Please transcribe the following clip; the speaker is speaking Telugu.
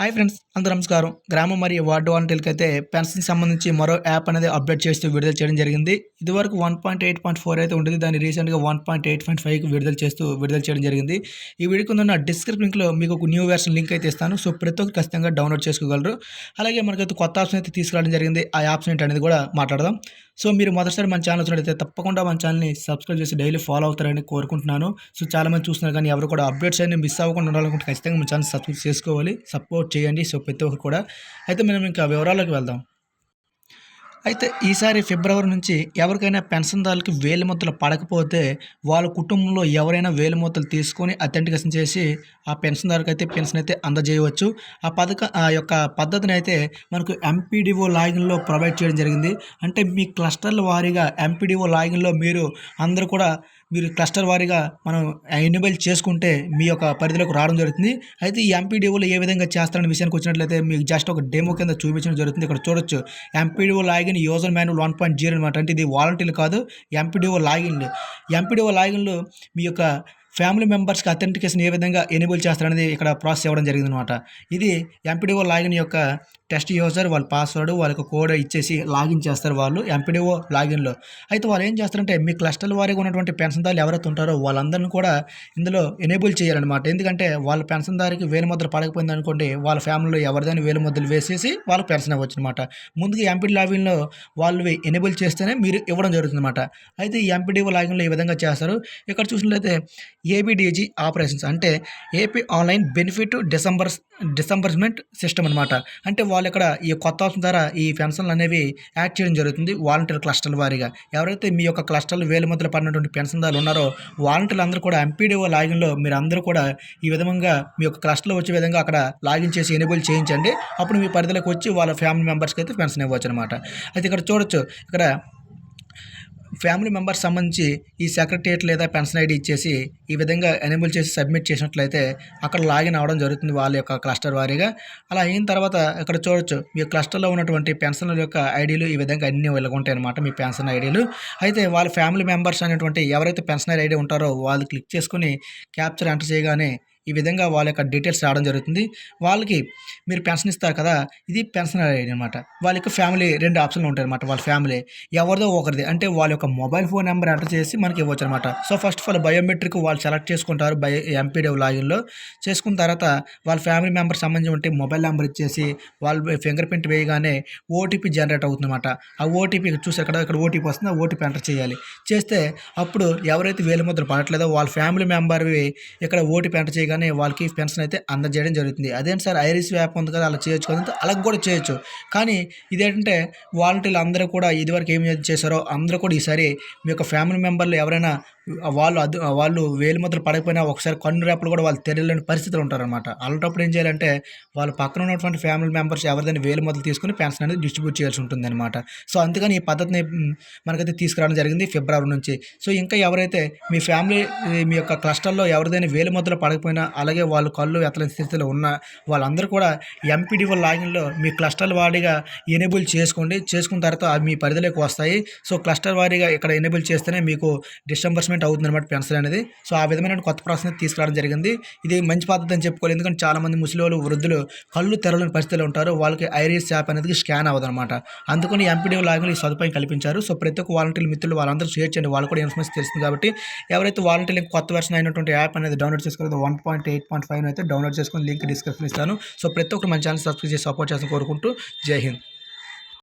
హాయ్ ఫ్రెండ్స్ అందరూ నమస్కారం. గ్రామం మరియు వార్డు వాలంటీర్కి అయితే పెన్షన్కి సంబంధించి మరో యాప్ అనేది అప్డేట్ చేస్తూ విడుదల చేయడం జరిగింది. ఇదివరకు one point eight point four అయితే ఉంటుంది దాన్ని రీసెంట్గా వన్ పాయింట్ ఎయిట్ పాయింట్ ఫైవ్కి విడుదల చేస్తూ విడుదల చేయడం జరిగింది. ఈ వీడియోకి ఉన్న డిస్క్రిప్షన్ లింక్లో మీకు ఒక న్యూ వెర్షన్ లింక్ అయితే ఇస్తాను. సో ప్రతి ఒక్కరు ఖచ్చితంగా డౌన్లోడ్ చేసుకోగలరు. అలాగే మనకైతే కొత్త ఆప్షన్ అయితే తీసుకురావడం జరిగింది. ఆ ఆప్షన్ ఏంటి అనేది కూడా మాట్లాడదాం. సో మీరు మొదటిసారి మన ఛానల్ వచ్చినట్లయితే తప్పకుండా మన ఛానల్ని సబ్స్క్రైబ్ చేసి డైలీ ఫాలో అవుతారని కోరుకుంటున్నాను. సో చాలామంది చూస్తున్నారు కానీ ఎవరు కూడా అప్డేట్స్ అన్ని మిస్ అవ్వకుండా ఉండాలనుకుంటే ఖచ్చితంగా మన ఛానల్ సబ్స్క్రైబ్ చేసుకోవాలి సపోర్ట్ చేయండి. సో ప్రతి ఒక్కరు కూడా. అయితే మనం ఇంకా వివరాల్లోకి వెళ్దాం. అయితే ఈసారి ఫిబ్రవరి నుంచి ఎవరికైనా పెన్షన్దారులకి వేలి పడకపోతే వాళ్ళ కుటుంబంలో ఎవరైనా వేలి ముద్దలు తీసుకొని అథెంటికేషన్ చేసి ఆ పెన్షన్దారుకి అయితే పెన్షన్ అయితే అందజేయవచ్చు. ఆ పథక ఆ యొక్క పద్ధతిని అయితే మనకు ఎంపీడీఓ లాగిన్లో ప్రొవైడ్ చేయడం జరిగింది. అంటే మీ క్లస్టర్ల వారీగా ఎంపీడీఓ లాగిన్లో మీరు అందరూ కూడా మీరు క్లస్టర్ వారీగా మనం ఎన్యుబల్ చేసుకుంటే మీ యొక్క పరిధిలోకి రావడం జరుగుతుంది. అయితే ఈ ఎంపీడీఓలు ఏ విధంగా చేస్తారనే విషయానికి వచ్చినట్లయితే మీకు జస్ట్ ఒక డెమో కింద చూపించడం జరుగుతుంది. ఇక్కడ చూడొచ్చు. MPDO login user manual one point zero అనమాట అంటే ఇది వాలంటీర్లు కాదు ఎంపీడీఓ లాగిన్లు. ఎంపీడీఓ లాగిన్లు మీ యొక్క ఫ్యామిలీ మెంబర్స్కి అథెంటికేషన్ ఏ విధంగా ఎనేబుల్ చేస్తారనేది ఇక్కడ ప్రాసెస్ ఇవ్వడం జరిగింది అనమాట ఇది ఎంపీడీఓ లాగిన్ యొక్క టెస్ట్ యూజర్ వాళ్ళ పాస్వర్డ్ వాళ్ళకి కోడ్ ఇచ్చేసి లాగిన్ చేస్తారు వాళ్ళు ఎంపీడీఓ లాగిన్లో. అయితే వాళ్ళు ఏం చేస్తారంటే మీ క్లస్టర్ వారీగా ఉన్నటువంటి పెన్షన్దారులు ఎవరైతే ఉంటారో వాళ్ళందరినీ కూడా ఇందులో ఎనేబుల్ చేయాలన్నమాట. ఎందుకంటే వాళ్ళ పెన్షన్దారికి వేలు ముద్ర పడకపోయింది అనుకోండి వాళ్ళ ఫ్యామిలీలో ఎవరిదైనా వేలు ముద్రలు వేసేసి వాళ్ళకి పెన్షన్ ఇవ్వచ్చు అనమాట ముందుగా ఎంపీడీ లాగిన్లో వాళ్ళు ఎనేబుల్ చేస్తేనే మీరు ఇవ్వడం జరుగుతుంది అనమాట అయితే ఈ ఎంపీడీఓ లాగిన్లో ఈ విధంగా చేస్తారు. ఇక్కడ చూసినట్లయితే ఏబిడిజి ఆపరేషన్స్ అంటే AP online benefit December disbursement system అనమాట అంటే వాళ్ళు ఇక్కడ ఈ కొత్త ఆప్షన్ ద్వారా ఈ పెన్షన్లు అనేవి యాడ్ చేయడం జరుగుతుంది. వాలంటీర్ క్లస్టర్ల వారీగా. ఎవరైతే మీ యొక్క క్లస్టర్లు వేలు ముద్రలు పడినటువంటి పెన్షన్దారులు ఉన్నారో వాలంటీర్లు అందరూ కూడా ఎంపీడీఓ లాగిన్లో మీరు అందరూ కూడా ఈ విధంగా మీ యొక్క క్లస్టర్లో వచ్చే విధంగా అక్కడ లాగిన్ చేసి ఎనేబుల్ చేయించండి. అప్పుడు మీ పరిధిలోకి వచ్చి వాళ్ళ ఫ్యామిలీ మెంబర్స్కి అయితే పెన్షన్ ఇవ్వచ్చు అనమాట అయితే ఇక్కడ చూడొచ్చు. ఇక్కడ ఫ్యామిలీ మెంబర్స్ సంబంధించి ఈ సెక్రటరియట్ లేదా పెన్షన్ ఐడి ఇచ్చేసి ఈ విధంగా ఎనేబుల్ చేసి సబ్మిట్ చేసినట్లయితే అక్కడ లాగిన్ అవ్వడం జరుగుతుంది వాళ్ళ యొక్క క్లస్టర్ వారీగా. అలా అయిన తర్వాత ఇక్కడ చూడొచ్చు మీ క్లస్టర్లో ఉన్నటువంటి పెన్షన్ల యొక్క ఐడీలు ఈ విధంగా అన్నీ వెళ్ళగుంటాయి ఉంటాయి అనమాట మీ పెన్షన్ ఐడీలు. అయితే వాళ్ళ ఫ్యామిలీ మెంబర్స్ అనేటువంటి ఎవరైతే పెన్షనర్ ఐడి ఉంటారో వాళ్ళు క్లిక్ చేసుకుని క్యాప్చర్ ఎంటర్ చేయగానే ఈ విధంగా వాళ్ళ యొక్క డీటెయిల్స్ రావడం జరుగుతుంది. వాళ్ళకి మీరు పెన్షన్ ఇస్తారు కదా ఇది పెన్షన్ ఐడి అనమాట వాళ్ళ యొక్క ఫ్యామిలీ రెండు ఆప్షన్లు ఉంటాయి అనమాట వాళ్ళ ఫ్యామిలీ. ఎవరిదో ఒకరిది అంటే వాళ్ళ యొక్క మొబైల్ ఫోన్ నెంబర్ ఎంటర్ చేసి మనకి ఇవ్వచ్చు అనమాట so first of all biometric వాళ్ళు సెలెక్ట్ చేసుకుంటారు బయో ఎంపీడీ లాగిన్లో. చేసుకున్న తర్వాత వాళ్ళ ఫ్యామిలీ మెంబర్ సంబంధించి ఉంటే మొబైల్ నెంబర్ ఇచ్చేసి వాళ్ళు ఫింగర్ ప్రింట్ వేయగానే ఓటీపీ జనరేట్ అవుతుందన్నమాట. ఆ ఓటీపీ చూసి ఎక్కడ ఇక్కడ ఓటీపీ వస్తుంది ఆ ఓటీపీ ఎంటర్ చేయాలి. చేస్తే అప్పుడు ఎవరైతే వేలు ముద్ర పడట్లేదో వాళ్ళ ఫ్యామిలీ మెంబర్వి ఇక్కడ ఓటీపీ ఎంటర్ చేయగానే కానీ వాళ్ళకి పెన్షన్ అయితే అందజేయడం జరుగుతుంది. అదేంటి సార్? ఐరిస్ యాప్ ఉంది కదా అలా చేయొచ్చు కదా అలా కూడా చేయొచ్చు. కానీ ఇదేంటంటే వాలంటీర్లు అందరూ కూడా ఇదివరకు ఏం చేశారో అందరూ కూడా ఈసారి మీ యొక్క ఫ్యామిలీ మెంబర్లు ఎవరైనా వాళ్ళు అదు వాళ్ళు వేలు ముద్రలు పడకపోయినా ఒకసారి కన్ను రేపలు కూడా వాళ్ళు తెలియలేని పరిస్థితులు ఉంటారనమాట అలాంటప్పుడు ఏం చేయాలంటే వాళ్ళ పక్కన ఉన్నటువంటి ఫ్యామిలీ మెంబర్స్ ఎవరిదైనా వేలు ముద్రలు తీసుకుని పెన్షన్ అనేది డిస్ట్రిబ్యూట్ చేయాల్సి ఉంటుంది అనమాట సో అందుకని ఈ పద్ధతిని మనకైతే తీసుకురావడం జరిగింది ఫిబ్రవరి నుంచి. సో ఇంకా ఎవరైతే మీ ఫ్యామిలీ మీ యొక్క క్లస్టర్లో ఎవరిదైనా వేలు ముద్రలు పడకపోయినా అలాగే వాళ్ళు కళ్ళు ఎత్తలేని స్థితిలో ఉన్న వాళ్ళందరూ కూడా ఎంపీడీఓ లాగిన్లో మీ క్లస్టర్ వారీగా ఎనేబుల్ చేసుకోండి. చేసుకున్న తర్వాత అవి మీ పరిధిలోకి వస్తాయి. సో క్లస్టర్ వారీగా ఇక్కడ ఎనేబుల్ చేస్తేనే మీకు డిస్టంబర్స్మెంట్ అవుతుంది అనమాట పెన్షన్ అనేది. సో ఆ విధమైన కొత్త ప్రాసెస్ తీసుకురావడం జరిగింది. ఇది మంచి పద్ధతి అని చెప్పుకోవాలి. ఎందుకంటే చాలామంది ముసలి వాళ్ళు వృద్ధులు కళ్ళు తెరలేని పరిస్థితులు ఉంటారు. వాళ్ళకి ఐరిస్ యాప్ అనేది స్కాన్ అవ్వదన్నమాట. అందుకని ఎంపీడీ లాగిన్లో ఈ సదుపాయం కల్పించారు. సో ప్రతి ఒక్క వాలంటీర్ మిత్రులు వాళ్ళందరూ షేర్ చేయండి. వాళ్ళు కూడా ఇన్ఫర్మేషన్ తెలుస్తుంది కాబట్టి ఎవరైతే వాలంటీర్ కొత్త వెర్షన్ అయినటువంటి యాప్ అనేది డౌన్లోడ్ చేసుకోలేదు one point eight point five అయితే డౌన్లోడ్ చేసుకుని లింక్ డిస్క్రిప్షన్ ఇస్తాను. సో ప్రతి ఒక్కరు మన ఛానల్ సబ్స్క్రైబ్ చేసి సపోర్ట్ చేసి కోరుకుంటూ జై హింద్.